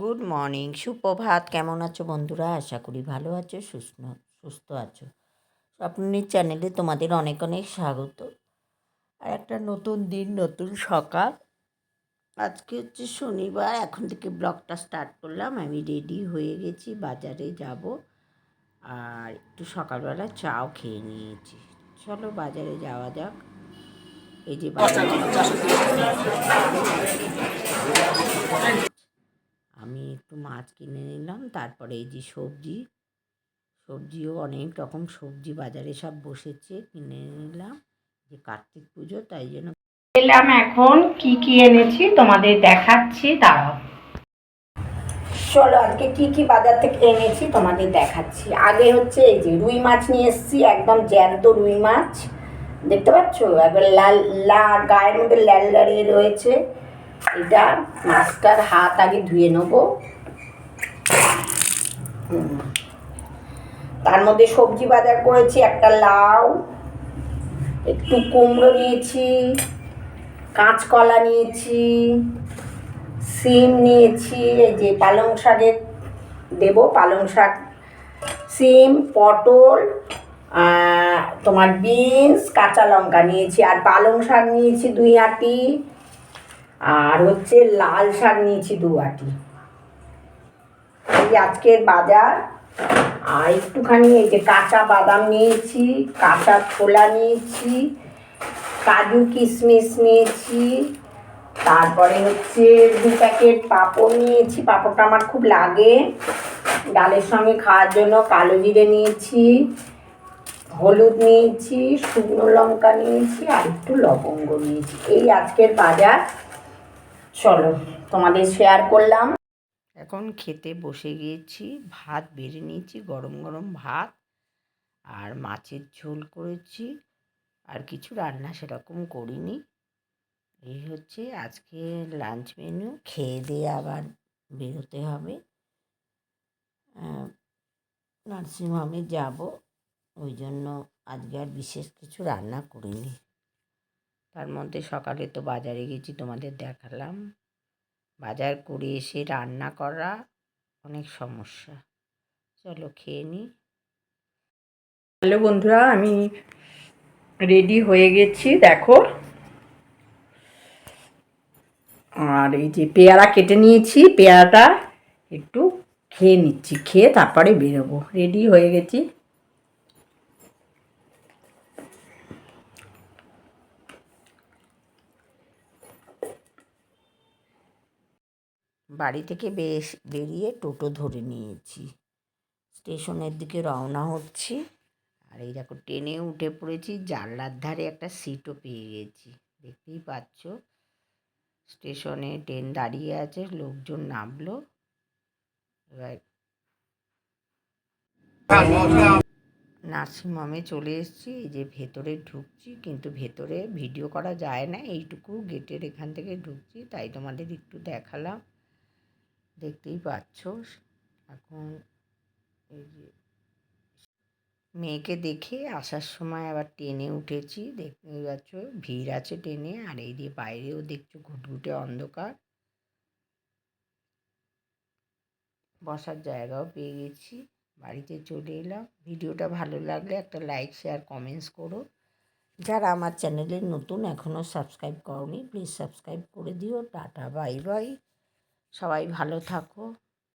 Good morning সুপ্রভাত। কেমন আছো বন্ধুরা? আশা করি ভালো আছো, সুস্থ সুস্থ আছো। স্বপ্নের চ্যানেলে তোমাদের অনেক অনেক স্বাগত। আর একটা নতুন দিন, নতুন সকাল। আজকে হচ্ছে শনিবার। এখন থেকে ব্লগটা স্টার্ট করলাম। আমি রেডি হয়ে গেছি, বাজারে যাব। আর একটু সকালবেলা চাও খেয়ে নিয়েছি। চলো বাজারে যাওয়া যাক। এই যে বাজারে আমি একটু মাছ কিনে নিলাম তারপরে এই যে সবজি সবজিও অনেক রকম সবজি বাজারে সব বসেছে কিনে নিলাম যে কার্তিক পুজো তাই জন্য এলাম এখন কি কি এনেছি তোমাদের দেখাচ্ছি দাঁড়াও। চলো আজকে কি কি বাজার থেকে এনেছি তোমাদের দেখাচ্ছি। আগে হচ্ছে এই যে রুই মাছ নিয়ে এসেছি একদম জ্যান্ত রুই মাছ দেখতে পাচ্ছ? একবার লাল লাল গায়ের মধ্যে লাল দাঁড়িয়ে রয়েছে। এটা মাছটার হাত আগে ধুয়ে নেব। তার মধ্যে সবজি বাজার করেছি, একটা লাউ, একটু কুমড়ো নিয়েছি, কাঁচকলা নিয়েছি, সিম নিয়েছি, এই যে পালং শাকের দেবো, পালং শাক, সিম, পটল তোমার বিনস, কাঁচা লঙ্কা নিয়েছি, আর পালং শাক নিয়েছি দুই আটি আর হচ্ছে লাল শাক নিয়েছি দু আটি এই আজকের বাজার, আর একটুখানি এই যে কাঁচা বাদাম নিয়েছি, কাঁচা ছোলা নিয়েছি, কাজু কিশমিশ নিয়েছি, তারপরে হচ্ছে দু প্যাকেট পাঁপড় নিয়েছি। পাঁপড়টা আমার খুব লাগে। ডালের সঙ্গে খাওয়ার জন্য কালো জিরে নিয়েছি, হলুদ নিয়েছি, শুকনো লঙ্কা নিয়েছি, আর একটু লবঙ্গ নিয়েছি। এই আজকের বাজার। চলো, তোমাদের শেয়ার করলাম। এখন খেতে বসে গিয়েছি, ভাত বেড়ে নিয়েছি, গরম গরম ভাত আর মাছের ঝোল করেছি আর কিছু রান্না সেরকম করিনি। এই হচ্ছে আজকে লাঞ্চ মেনু খেয়ে দিয়ে আবার বেরোতে হবে। নার্সিংহোমে যাব, ওই জন্য আজকে আর বিশেষ কিছু রান্না করিনি। তার মধ্যে সকালে তো বাজারে গেছি, তোমাদের দেখালাম। বাজার করে এসে রান্না করা অনেক সমস্যা। চলো খেয়ে নিই হ্যালো বন্ধুরা, আমি রেডি হয়ে গেছি, দেখো। আর এই যে পেয়ারা কেটে নিয়েছি, পেয়ারাটা একটু খেয়ে নিচ্ছি, খেয়ে তারপরে বেরোবো। রেডি হয়ে গেছি। বাড়ি থেকে বেশ বেরিয়ে টোটো ধরে নিয়েছি। স্টেশনের দিকে রওনা হচ্ছি। আর এই দেখো, ট্রেনে উঠে পড়েছি। জানলার ধারে একটা সিটও পেয়ে গেছি। দেখতেই পাচ্ছ, স্টেশনে ট্রেন দাঁড়িয়ে আছে, লোকজন নামলো। এবার নার্সিংহোমে চলে এসেছি। এই যে ভেতরে ঢুকছি, কিন্তু ভেতরে ভিডিও করা যায় না। এইটুকু গেটের এখান থেকে ঢুকছি, তাই তোমাদের একটু দেখালাম। দেখতেই পাচ্ছ। এখন এই যে মেয়েকে দেখে আসার সময় আবার ট্রেনে উঠেছি। দেখতেই পাচ্ছ, ভিড় আছে ট্রেনে আর এই দিয়ে বাইরেও দেখছ ঘুটঘুটে অন্ধকার। বসার জায়গাও পেয়ে গেছি, বাড়িতে চলে এলাম। ভিডিওটা ভালো লাগলে একটা লাইক, শেয়ার, কমেন্টস করো। যারা আমার চ্যানেলে নতুন এখনও সাবস্ক্রাইব করনি, প্লিজ সাবস্ক্রাইব করে দিও। Tata, bye bye. সবাই ভালো থাকো।